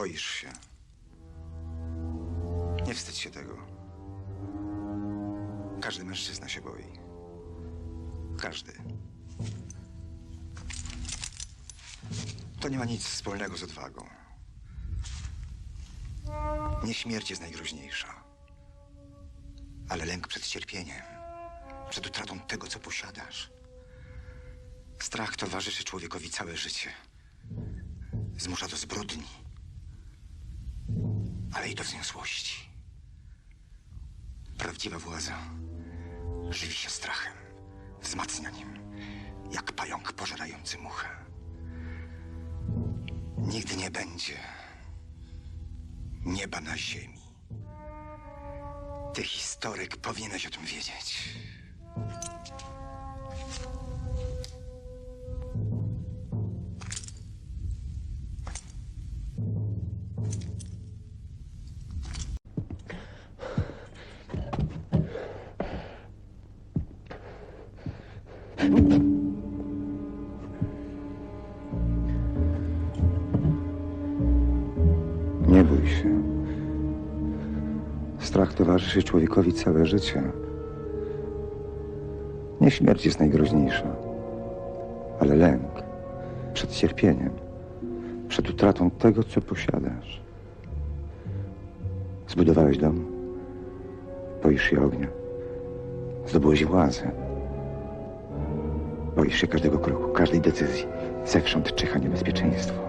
Boisz się. Nie wstydź się tego. Każdy mężczyzna się boi. Każdy. To nie ma nic wspólnego z odwagą. Nie śmierć jest najgroźniejsza, ale lęk przed cierpieniem, przed utratą tego, co posiadasz. Strach towarzyszy człowiekowi całe życie. Zmusza do zbrodni, ale i do wzniosłości. Prawdziwa władza żywi się strachem, wzmacnia nim, jak pająk pożerający muchę. Nigdy nie będzie nieba na ziemi. Ty, historyk, powinieneś o tym wiedzieć. Nie bój się. Strach towarzyszy człowiekowi całe życie. Nie śmierć jest najgroźniejsza, ale lęk przed cierpieniem, przed utratą tego, co posiadasz. Zbudowałeś dom, boisz się ognia, zdobyłeś władzę. Boisz się każdego kroku, każdej decyzji. Zewsząd czyha niebezpieczeństwo.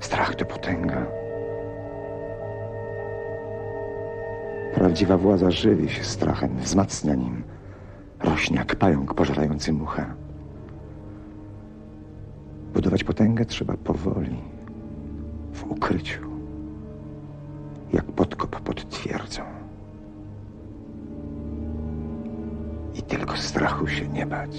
Strach to potęga. Prawdziwa władza żywi się strachem, wzmacnia nim. Rośnie jak pająk pożerający muchę. Budować potęgę trzeba powoli, w ukryciu, jak podkop pod twierdzą. Tylko strachu się nie bać.